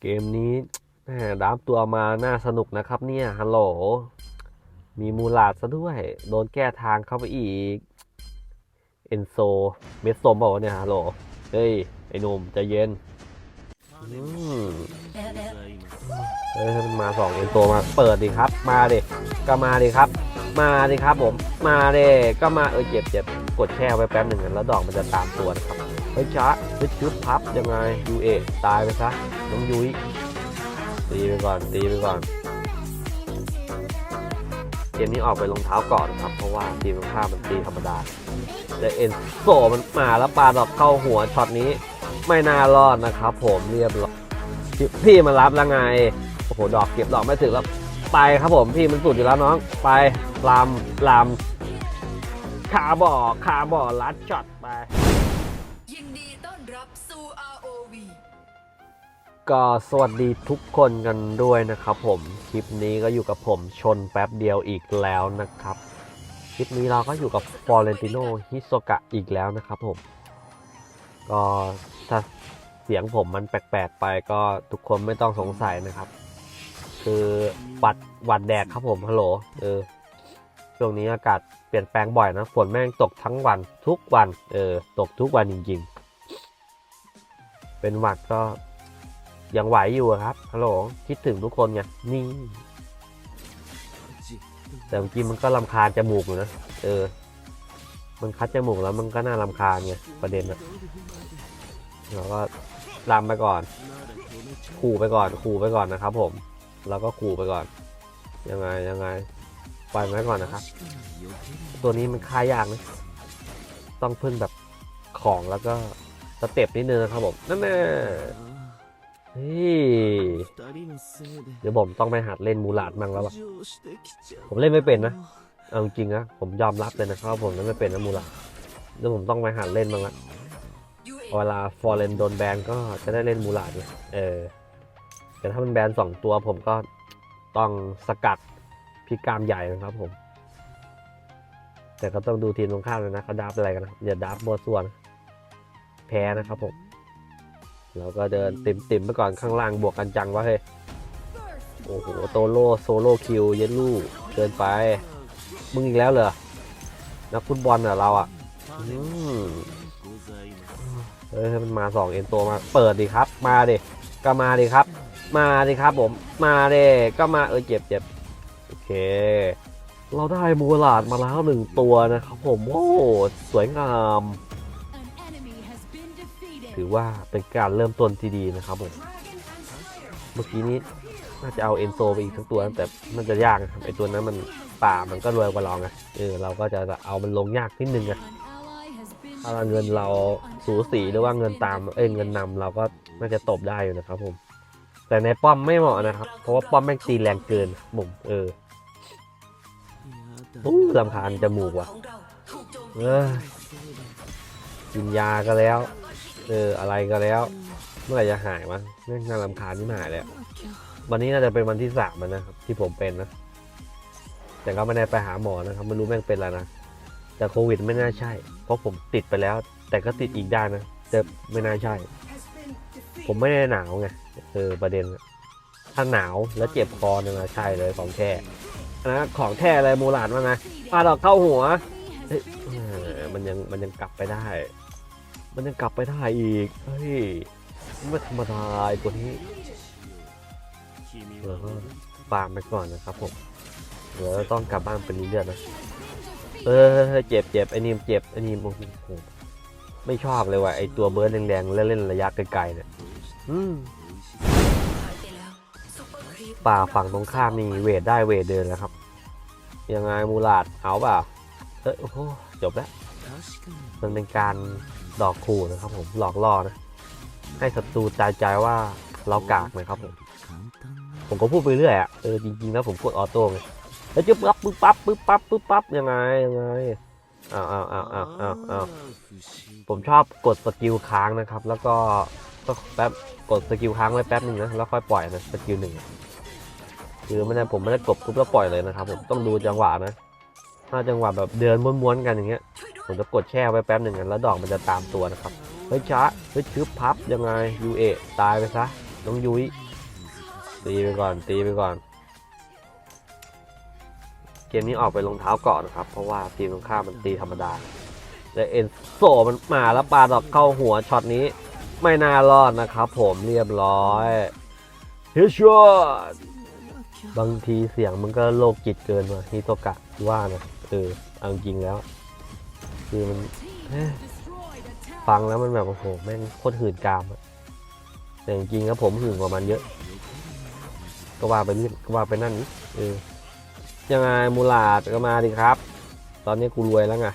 เกมนี้แหมดามตัวมาน่าสนุกนะครับเนี่ย ฮัลโหล มีมูลาดซะด้วย โดนแก้ทางเข้าไปอีก เอนโซ เมสโซมบอกเนี่ยฮัลโหล เฮ้ย ไอ้หนุ่มใจะเย็นมเฮ้ยมันมาสองเอนโซมา เปิดดิครับ มาดิ ก็มาดิครับ มาดิครับผม มาดิ ก็มาเออเจ็บเจ็บกดแช่ไว้แป๊บหนึ่งแล้วดอกมันจะตามตัวนะครับ เฮ้ยช้าเฮ้ยชุดพับยังไงยูเอตายไปซะน้องยุ้ยตีไปก่อนตีไปก่อนเกมนี้ออกไปรองเท้าก่อนครับ เพราะว่าทีมตรงข้ามมันตีธรรมดาแต่เอ็นโซมันมาแล้วปาดอกเข้าหัวช็อตนี้ไม่น่ารอดนะครับ ผมเรียบร้อยพี่มารับแล้วไงโอ้โหดอกเก็บดอกไม่ถึงแล้วไปครับผมพี่มันสุดอยู่แล้วน้อง ไปลำลำคาบ่อคาบ่อลัดช็อตไป ยินดีต้อนรับสู่ ROV ก็สวัสดีทุกคนกันด้วยนะครับผมคลิปนี้ก็อยู่กับผมชนแป๊บเดียวอีกแล้วนะครับ คลิปนี้เราก็อยู่กับฟอเรนติโนฮิโซกะอีกแล้วนะครับผม ก็ถ้าเสียงผมมันแปลกๆไปก็ทุกคนไม่ต้องสงสัยนะครับ คือวัดวัดแดกครับผมฮัลโหลเออช่วงนี้อากาศเปลี่ยนแปลงบ่อยนะฝนแม่งตกทั้งวันทุกวันเออตกทุกวันจริงๆ เป็นหวัดก็ยังไหวอยู่ครับฮัลโหลคิดถึงทุกคนไงนี่แต่เมื่อกี้มันก็ลำคาญจมูกอยู่นะเออ มันคัดจมูกแล้วมันก็น่าลำคาญไงประเด็นอะเราก็ลำไปก่อน ขู่ไปก่อน ขู่ไปก่อนนะครับ ผม แล้วก็ขู่ไปก่อน ยังไงยังไงปล่อยไว้ก่อนนะครับ ตัวนี้มันค่ายากนะต้องพึ่งแบบของแล้วก็ สเต็ปนิดนึงนะครับผมนั่นแน่เฮ้ยเดี๋ยวผมต้องไปหัดเล่นมูลาดมั่งแล้วล่ะผมเล่นไม่เป็นนะเอาจริงนะผมยอมรับเลยนะครับผมเล่นไม่เป็นนะมูลาดเดี๋ยวผมต้องไปหัดเล่นบ้างละเวลาฟอร์เรนโดนแบนก็จะได้เล่นมูลาดไงเออแต่ถ้ามันแบนสองตัวผมก็ต้องสกัดพีกามใหญ่นะครับผม แต่ก็ต้องดูทีมตรงข้ามเลยนะเขาดับอะไรกันนะอย่าดับบัวส่วน แพ้นะครับผมแล้วก็เดินติมติมๆไปก่อนข้างล่างบวกกันจังวะเฮ้ยโอ้โหโตโล่โซโล่คิวเยลลูเกินไป มึงอีกแล้วเหรอนักฟุตบอลเหรอเราอะอืมเฮ้ยมันมาสองเอ็นตัวมาเปิดดิครับ มาดิก็มาดิครับ มาดิครับผม มาดิก็มาเออเจ็บเจ็บโอเค เราได้มูลาดมาแล้วหนึ่งตัวนะครับผม โอ้สวยงาม ถือว่าเป็นการเริ่มต้นที่ดีนะครับผมเมื่อกี้นี้น่าจะเอาเอนโซไปอีกทั้งตัวนะแต่มันจะยากไอตัวนั้นมันป่ามันก็รวยกว่าเราไงเออเราก็จะเอามันลงยากนิดนึงไงถ้าเงินเราสูสีหรือว่าเงินตามเอ้ยเงินนำเราก็น่าจะตบได้อยู่นะครับ ผม แต่ในป้อมไม่เหมาะนะครับ เพราะว่าป้อมแม่งตีแรงเกินผมเอออู้ลำคาญจมูกว่ะเออกินยาก็แล้ว เอออะไรก็แล้ว เมื่อไหร่จะหายวะแม่งน่ารำคาญที่หายเลยอะวันนี้น่าจะเป็นวันที่สามแล้วนะครับที่ผมเป็นนะ แต่ก็ไม่ได้ไปหาหมอนะครับไม่รู้แม่งเป็นอะไรนะแต่โควิดไม่น่าใช่ เพราะผมติดไปแล้ว แต่ก็ติดอีกได้นะแต่ไม่น่าใช่ ผมไม่ได้หนาวไงเออประเด็น ถ้าหนาวแล้วเจ็บคอเนี่ยนะใช่เลยของแท้นะของแท้เลยมูหลานว่าไงปาดอกเข้าหัวมันยังมันยังกลับไปได้ มันยังกลับไปได้อีก เฮ้ยไม่ธรรมดาไอ้ตัวนี้เออก็ฟาร์มไปก่อนนะครับผมเดี๋ยวต้องกลับบ้านไปรีเลือดนะ เออเจ็บเจ็บไอ้นี่เจ็บไอ้นี่โอ้โหไม่ชอบเลยว่ะไอ้ตัวเบิร์ดแรงๆแล้วเล่นระยะไกลๆเนี่ยอืมป่าฝั่งตรงข้ามนี่เวทได้เวทเดินแล้วครับ ยังไงมูลาดเอาเปล่าเอยโอ้โหจบแล้ว มันเป็นการ ดอกขู่นะครับผมหลอกล่อนะให้ศัตรูใจใจว่าเรากากนะครับผมผมก็พูดไปเรื่อยอะเออจริงๆแล้วผมกดออโต้ไงแล้วจะปั๊บปึ๊บปั๊บปึ๊บปั๊บปึ๊บปั๊บยังไงยังไงอ้าวอ้าวอ้าวอ้าวอ้าวอ้าวผมชอบกดสกิลค้างนะครับ แล้วก็ก็แป๊บกดสกิลค้างไว้แป๊บนึงนะแล้วค่อยปล่อยนะสกิลหนึ่งคือไม่ได้ผมไม่ได้กดปุ๊บแล้วปล่อยเลยนะครับผมต้องดูจังหวะนะ ถ้าจังหวะแบบเดินม้วนๆกันอย่างเงี้ย ผมจะกดแช่ไว้แป๊บหนึ่งแล้วดอกมันจะตามตัวนะครับ เฮ้ยช้า เฮ้ยชึบพับยังไงยูเอตายไปซะ น้องยุ้ย ตีไปก่อน ตีไปก่อน เกมนี้ออกไปรองเท้าเกาะนะครับ เพราะว่าทีมตรงข้ามมันตีธรรมดา และเอ็นโซมันมาแล้วปาดอกเข้าหัวช็อตนี้ ไม่น่ารอดนะครับผมเรียบร้อยเฮชอตบางทีเสียงมันก็โลกจิตเกินว่ะฮิโตกะว่านะ เออเอาจริงแล้ว คือมัน Team has destroyed a tower. ฟังแล้วมันแบบโอ้โหแม่งโคตรหื่นกามอะแต่จริงๆแล้วผมหื่นกว่ามันเยอะ ก็ว่าไปนี่ก็ว่าไปนั่นนี่เออยังไงมูลาดก็มาดิครับ ตอนนี้กูรวยแล้วไง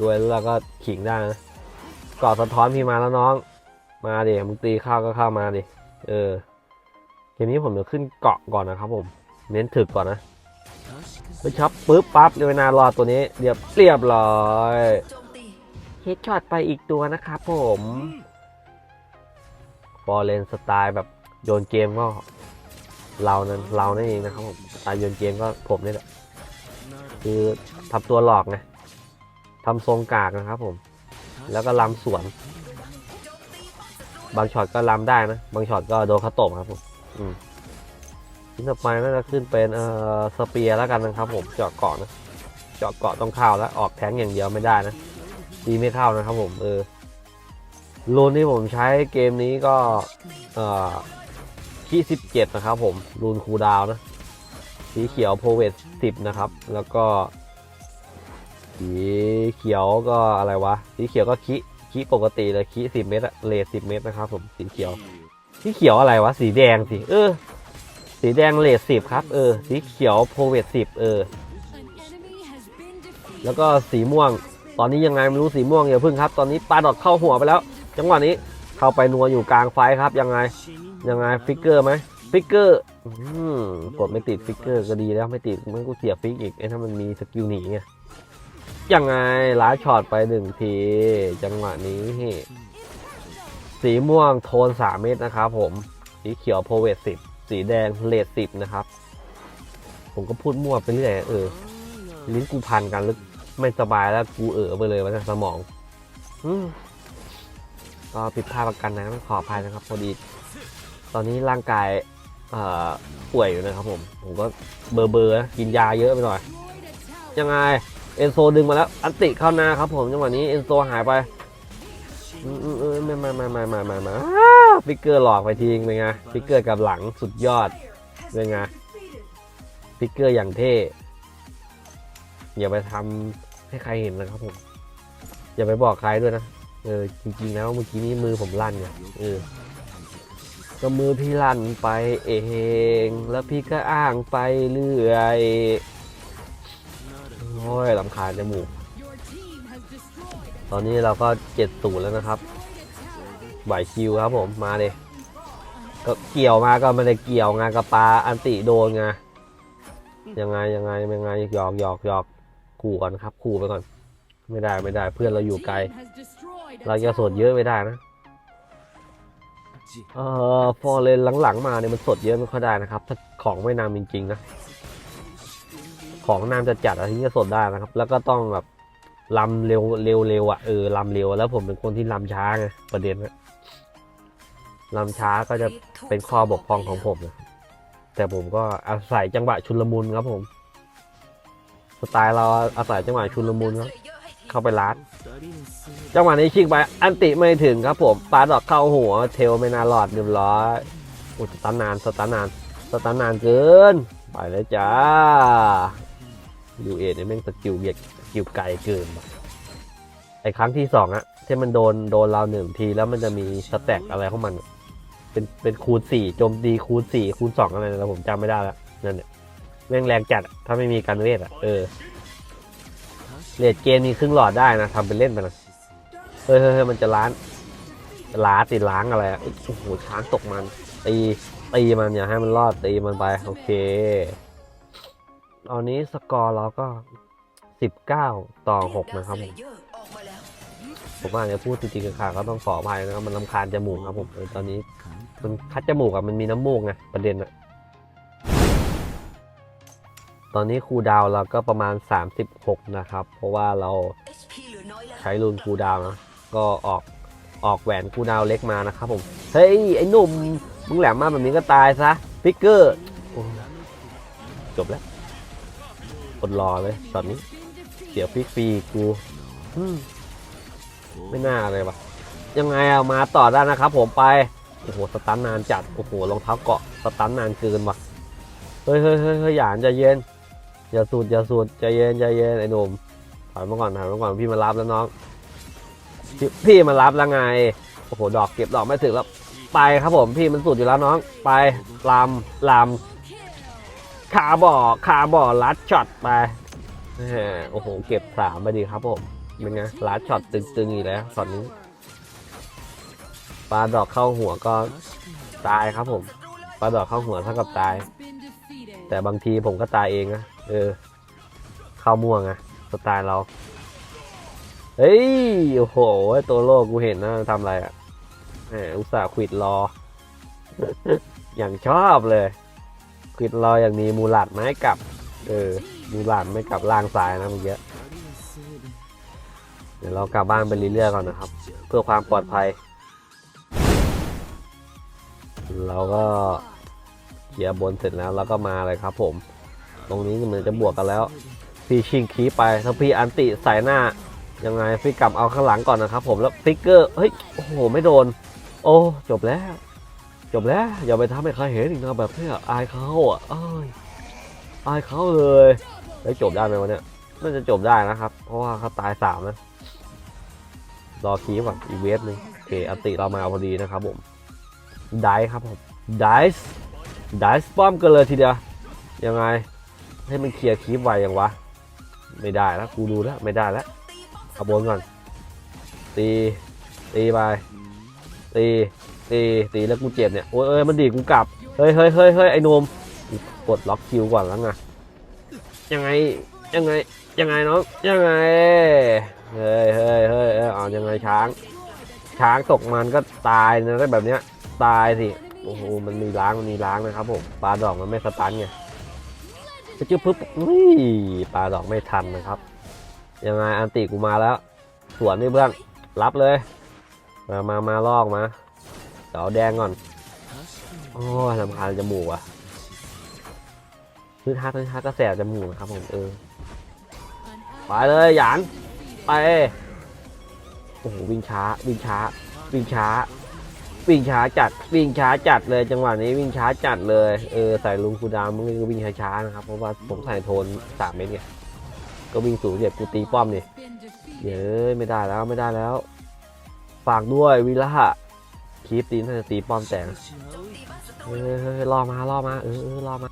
รวยแล้วเราก็ขิงได้นะกอดสะท้อนพี่มาแล้วน้อง มาดิมึงตีเข้าก็เข้ามาดิเออเกมนี้ผมจะขึ้นเกาะก่อนนะครับผม เน้นถึกก่อนนะ ไปช็อปปุ๊บปั๊บเรียวนารอตัวนี้เรียบเรียบร้อยเฮดช็อตไปอีกตัวนะครับผมฟอร์เรนสไตล์แบบโยนเกมก็เรานั้นเรานั่นเองนะครับผมสไตล์โยนเกมก็ผมนี่แหละคือทำตัวหลอกไงทำทรงกากนะครับผม แล้วก็ลำสวน บางช็อตก็ลำได้นะ บางช็อตก็โดนเขาตบครับผมอืม ทีต่อไปน่าจะขึ้นเป็นเอ่อสเปียร์แล้วกันนะครับ ผมเจาะเกาะนะเจาะเกาะต้องเข้าแล้วออกแทงอย่างเดียวไม่ได้นะตีไม่เข้านะครับผมเออรูนที่ผมใช้เกมนี้ก็เอ่อคีสิบเจ็ดนะครับ ผมรูนคูลดาวน์นะสีเขียวโพเวตสิบนะครับ แล้วก็ สีเขียวก็อะไรวะสีเขียวก็คีคีปกติเลยคีสิบเมตรอะเลทสิบเมตรนะครับ ผมสีเขียวสีเขียวอะไรวะสีแดงสิเออ สีแดงเลทสิบครับ เออ สีเขียวโพเวตสิบเออ แล้วก็สีม่วง ตอนนี้ยังไงไม่รู้สีม่วงอย่าพึ่งครับ ตอนนี้ปลาดอดเข้าหัวไปแล้ว จังหวะนี้เข้าไปนัวอยู่กลางไฟครับ ยังไง ยังไงฟิกเกอร์ไหมฟิกเกอร์อกดไม่ติดฟิกเกอร์ก็ดีแล้วไม่ติดมันก็เสียฟิกอีกไอ้ถ้ามันมีสกิลหนีไงยังไงล้าช็อตไปหนึ่งที จังหวะนี้ สีม่วงโทน3เม็ดนะครับผม สีเขียวโพเวตสิบ สีแดงเลดสิบนะครับ ผมก็พูดมั่วไปเรื่อยเออ ลิ้นกูพันกันลึกไม่สบายแล้วกูเออไปเลยวันสมองอืมก็ผิดพลาดประกันนะขออภัยนะครับพอดี ตอนนี้ร่างกายเอ่อป่วยอยู่นะครับผม ผมก็เบอร์เบอร์กินยาเยอะไปหน่อย ยังไง เอนโซดึงมาแล้ว อันติเข้าหน้าครับผมจังหวะนี้เอนโซหายไปอืมอ มอืมมามามามามามาฟิกเกอร์หลอกไปทีนึงเป็นไงฟิกเกอร์กับหลังสุดยอดเป็นไงฟิกเกอร์อย่างเท่อย่าไปทำให้ใครเห็นนะครับผม อย่าไปบอกใครด้วยนะเออจริงๆแล้วเมื่อกี้นี้มือผมลั่นไงเออก็มือพี่ลั่นไปเอง แล้วพี่ก็อ้างไปเรื่อยโอ้ยลำคาญจมูกตอนนี้เราก็เจ็ดศูแล้วนะครับ ไหวคิวครับผมมาเลยก็เกี่ยวมาก็ม่ได้เกี่ยวงานกระปาอันติโดนไงยังไงยังไงยังไงหยอกหยอกหยอกขู่ก่อนครับขู่ไปก่อน ไม่ได้ไม่ได้เพื่อนเราอยู่ไกล เราจะสดเยอะไม่ได้นะเอ่อฟอร์เรนหลังๆมาเนี่ยมันสดเยอะไม่ค่อยได้นะครับ ถ้าของไม่นำจริงๆนะของนำจะจัดอะไรที่จะสดได้นะครับ แล้วก็ต้องแบบลำเร็วเร็วเร็วอะเออลำเร็วแล้วผมเป็นคนที่ลำช้าไงประเด็นนะ ลำช้าก็จะเป็นข้อบกพร่องของผมนะแต่ผมก็อาศัยจังหวะชุลมุนครับผมสไตล์เราอาศัยจังหวะชุลมุนครับเข้าไปลัดจังหวะนี้ชิงไปอันติไม่ถึงครับผมปาดอกเข้าหัวเทลไม่น่ารอดเรียบร้อยอ้สตานานสตานานสตานานเกินไปเลยจ้ายูเอเนี่ยแม่งสกิลเบียดสกิลไกลเกินไอ้ครั้งที่สองอะที่มันโดนโดนเราหนึ่งทีแล้วมันจะมีสแต็กอะไรของมัน เป็นเป็นคูณสี่โจมตีคูณสี่คูณสองอะไรนะผมจำไม่ได้แล้วนั่นเนี่ยแม่งแรงจัดถ้าไม่มีการเวทอะเออเลดเกมมีครึ่งหลอดได้นะทำเป็นเล่นไปนะเฮ้ยเฮ้ยเฮ้ยมันจะล้านล้าติดล้างอะไรอะโอ้โหช้างตกมันตีตีมันอย่าให้มันรอดตีมันไปโอเคตอนนี้สกอร์เราก็สิบเก้าต่อหกนะครับผมวผมว่าเนี่ยพูดจริงๆค่ะก็ต้องขออภัยนะครับมันลำคาญจมูกครับผมตอนนี้ มันคัดจมูกอะมันมีน้ำมูกไงประเด็นอะตอนนี้ครูดาวเราก็ประมาณ 36 นะครับ เพราะว่าเราใช้รูนคูดาวนะ ก็ออกออกแหวนคูดาวเล็กมานะครับผม เฮ้ย ไอ้หนุ่ม มึงแหลมมากแบบนี้ก็ตายซะฟิกเกอร์ จบแล้วอดรอเลยตอนนี้เสียฟิกฟรีกูไม่น่าเลยวะยังไงอะมาต่อได้นะครับผมไป โอ้โหสตันนานจัดโอ้โหรองเท้าเกาะสตันนานเกินว่ะเฮ้ยเฮ้ยเฮ้ยเฮ้ยหยานใจเย็นอย่าสูดอย่าสูดใจเย็นใจเย็นไอ้หนุ่มถอยมาก่อนถอยมาก่อนพี่มารับแล้วน้องพี่พี่มารับแล้วไงโอ้โหดอกเก็บดอกไม่ถึงแล้วไปครับผมพี่มันสุดอยู่แล้วน้อง ไปลำลำคาบ่อคาบ่อลัดช็อตไปโอ้โหเก็บสามไปดีครับผมเป็นไงลัดช็อตตึงๆอีกแล้วช็อตนี้ ปลาดอกเข้าหัวก็ตายครับผม ปลาดอกเข้าหัวเท่ากับตาย แต่บางทีผมก็ตายเองนะเออ เข้าม่วงอะสไตล์เราเฮ้ยโอ้โหตัวโลกกูเห็นนะทำอะไรอะแหมอุตส่าห์ขิดรอ อย่างชอบเลยขิดรออย่างนี้มูหลัดไม้กลับ เออ มูหลัดไม่กลับล่างซ้ายนะเมื่อกี้เดี๋ยวเรากลับบ้านไปเรื่อยๆก่อนนะครับ เพื่อความปลอดภัย เราก็เคลียร์บนเสร็จแล้วเราก็มาเลยครับผม ตรงนี้เหมือนจะบวกกันแล้ว พี่ชิงคีไปถ้าพี่อันติใส่หน้ายังไงพี่กลับเอาข้างหลังก่อนนะครับผมแล้วฟิกเกอร์เฮ้ยโอ้โหไม่โดน โอ้จบแล้ว จบแล้วอย่าไปทำให้ใครเห็นอีกนะแบบนี้อายเขาอะเอ้ยอายเขาเลยแล้วจบได้ไหมวะเนี่ยน่าจะจบได้นะครับ เพราะว่าเขาตายสามนะรอคีก่อนอีเวฟหนึ่งโอเคอันติเรามาพอดีนะครับผม ได้ครับผมได้ได้สป้อมกันเลยทีเดียวยังไงให้มันเคลียร์คีบไวยังวะ ไม่ได้แล้วกูดูแล้วไม่ได้แล้วเอาบนก่อนตีตีไปตีตีตีแล้วกูเจ็บเนี่ยโอ้ยเอ้ยมันดีกูกลับเฮ้ยเฮ้ยเฮ้ยเฮ้ยไอ้นมกดล็อกคิวก่อนแล้วไงยังไงยังไงยังไงน้องยังไงเฮ้ยเฮ้ยเฮ้ยเอ้ยเอายังไงช้าง ช้างตกมันก็ตายนะได้แบบเนี้ย ตายสิ โอ้โห มันมีล้าง มันมีล้างนะครับผม ปลาดอกมันไม่สตันไงไปจิ้วปึ๊บนี่ปลาดอกไม่ทันนะครับ ยังไงอันติกูมาแล้ว สวนนี่เพื่อน รับเลย มามามาลอกมาเดี๋ยวเอาแดงก่อน โอ้ยลำคาญจมูกอะพื้นทักพื้นทักก็แสบจมูกนะครับผมเออ ไปเลยหยาน ไป โอ้โหวิ่งช้า วิ่งช้า วิ่งช้า วิ่งช้าจัดวิ่งช้าจัดเลยจังหวะนี้วิ่งช้าจัดเลยเออใส่ลุงคูดาวมันก็วิ่งช้าๆนะครับเพราะว่าผมใส่โทนสามเมตรไงก็วิ่งสูงเดี๋ยวกูตีป้อมนี่เย้ยไม่ได้แล้วไม่ได้แล้วฝากด้วยวิละคีปตีน่าจะตีป้อมแตกเฮ้ยเฮ้ยเฮ้ยรอมาล่อมาเออเออรอมา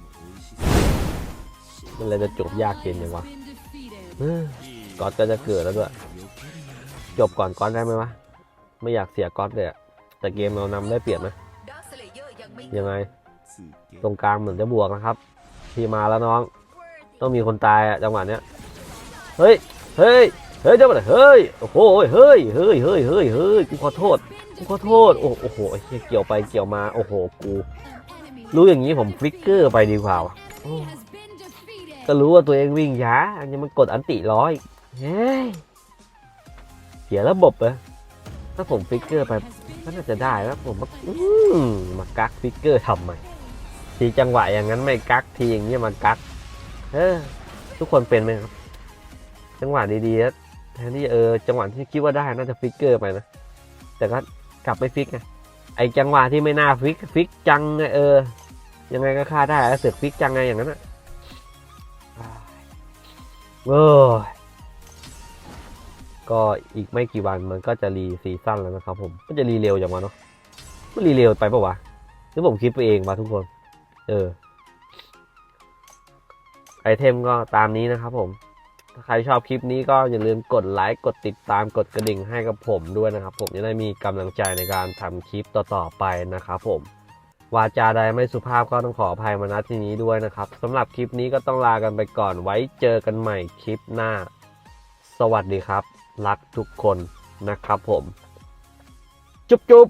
มันเลยจะจบยากเกินยังวะก๊อตก็จะเกิดแล้วด้วยจบก่อนก๊อตได้ไหมวะไม่อยากเสียก๊อตเลยอะ แต่เกมเรานำได้เปรียบนะดาร์คสเลเยอร์ยังไม่ยังไง ตรงกลางเหมือนจะบวกนะครับพี่มาแล้วน้อง ต้องมีคนตายอะจังหวะเนี้ยเฮ้ยเฮ้ยเฮ้ยเจ้าบ่เฮ้ยโอ้โหเฮ้ยเฮ้ยเฮ้ยเฮ้ยเฮ้ยกูขอโทษกูขอโทษโอ้โอ้โหไอ้เหี้ยเกี่ยวไปเกี่ยวมาโอ้โหกู An enemy รู้อย่างนี้ผมฟลิกเกอร์ไปดีกว่าว่ะโอ้ has been defeated. ก็รู้ว่าตัวเองวิ่งช้าอันนี้มันกดอันติร้อยเฮ้ยเสียระบบเลยถ้าผมฟิกเกอร์ไปก็น่าจะได้แล้วผมว่าอืมมากักฟิกเกอร์ทำไมทีจังหวะอย่างนั้นไม่กักทีอย่างเงี้ยมันกักเออทุกคนเป็นไหมครับ จังหวะดีๆแล้วแทนที่เออจังหวะที่คิดว่าได้น่าจะฟิกเกอร์ไปนะแต่ก็กลับไม่ฟิกไงไอจังหวะที่ไม่น่าฟิกฟิกจังไงเออ ยังไงก็ฆ่าได้แล้วเสือกฟิกจังไงอย่างนั้นอะเออ ก็อีกไม่กี่วันมันก็จะรีซีซั่นแล้วนะครับผมมันจะรีเร็วอย่างวะเนาะมันรีเร็วไปปะวะหรือผมคิดไปเองวะทุกคน เออ ไอเทมก็ตามนี้นะครับผมถ้าใครชอบคลิปนี้ก็อย่าลืมกดไลค์กดติดตามกดกระดิ่งให้กับผมด้วยนะครับ ผมจะได้มีกำลังใจในการทำคลิปต่อๆไปนะครับผมวาจาใดไม่สุภาพก็ต้องขออภัยมาณที่นี้ด้วยนะครับสำหรับคลิปนี้ก็ต้องลากันไปก่อนไว้เจอกันใหม่คลิปหน้า สวัสดีครับ รักทุกคนนะครับผม จุ๊บจุ๊บ